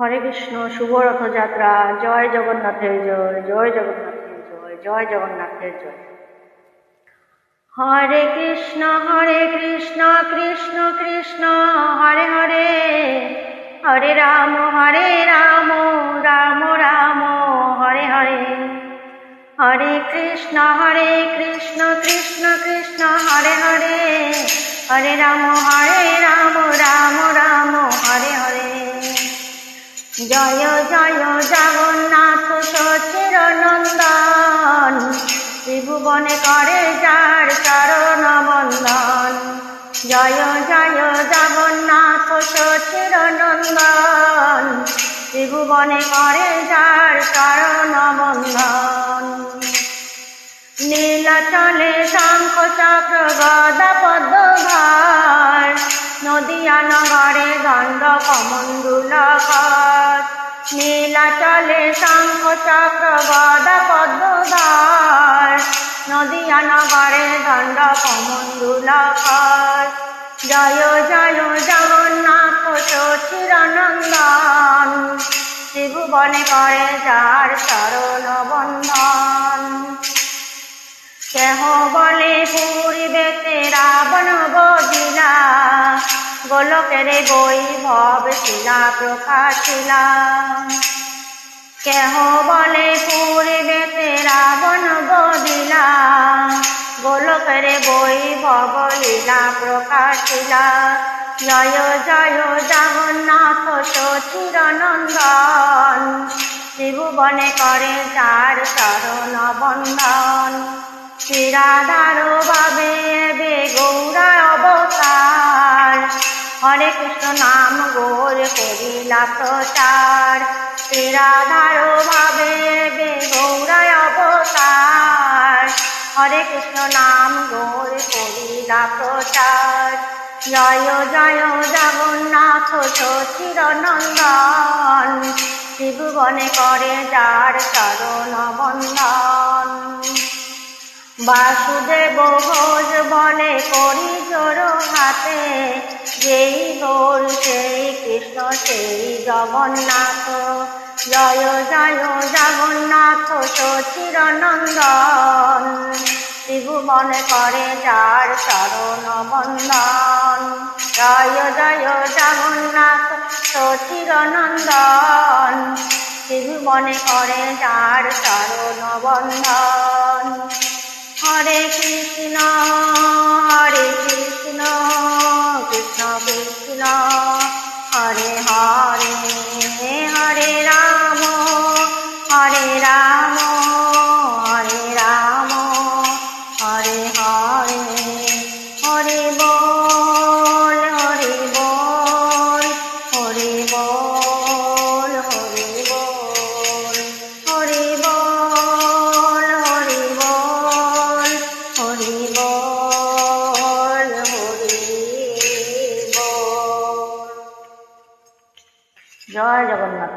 হরে কৃষ্ণ, শুভ রথযাত্রা, জয় জগন্নাথের জয় জয় জগন্নাথের জয় জয় জগন্নাথের জয়। হরে কৃষ্ণ হরে কৃষ্ণ কৃষ্ণ কৃষ্ণ, হরে হরে। হরে রাম হরে রাম রাম রাম, হরে হরে। হরে কৃষ্ণ হরে কৃষ্ণ কৃষ্ণ কৃষ্ণ, হরে হরে। হরে রাম হরে রাম রাম রাম। জয় জয় জগন্নাথ সচির নন্দন। ত্রিভুবনে করে যার চরণ বন্দন জয় জয় জগন্নাথ সচির নন্দন। ত্রিভুবনে করে যার চরণ বন্দন নীলাচলে শঙ্খ চক্র গদা পদ্মভার নদিয়া নগরে গণ্ড কমণ্ডুল কর। নীলাচলে শঙ্খ চক্র গদা পদ্মধার, নদিয়া নগরে গণ্ড কমণ্ডুল কর জয় জয়, জগন্নাথ চিরানন্দন ত্রিভুবনে করে যার চরণ বন্ধন কেহ গোলকের বৈভব শিলা প্রকাশিলা। কেহ বলে পূর্বেতে রাবণ বদিলা গোলকের বৈভব লীলা প্রকাশিলা। জয় জয়, জগন্নাথ সচির নন্দন ত্রিভুবনে করে যার চরণ বন্ধন। শ্রীরাধার ভাবে এবে নাম গোর করিলা প্রচার। শ্রীরাধার ভাবে এবে গৌরা অবতার। হরে কৃষ্ণ নাম গোর করিলা প্রচার। জয় জয় জগন্নাথ সচির নন্দন। ত্রিভুবনে করে যার চরণ বন্ধন। বাসুদেব ঘোষ বলে করি জোর হাতে যেই গোর সেই কৃষ্ণ, সেই জগন্নাথ জয় জয় জগন্নাথ সচির নন্দন ত্রিভুবন করে যার চরণ বন্দন জয় জয়, জগন্নাথ সচির নন্দন ত্রিভুবনে করে যার চরণ বন্দন হরে হরে জয় জগন্নাথ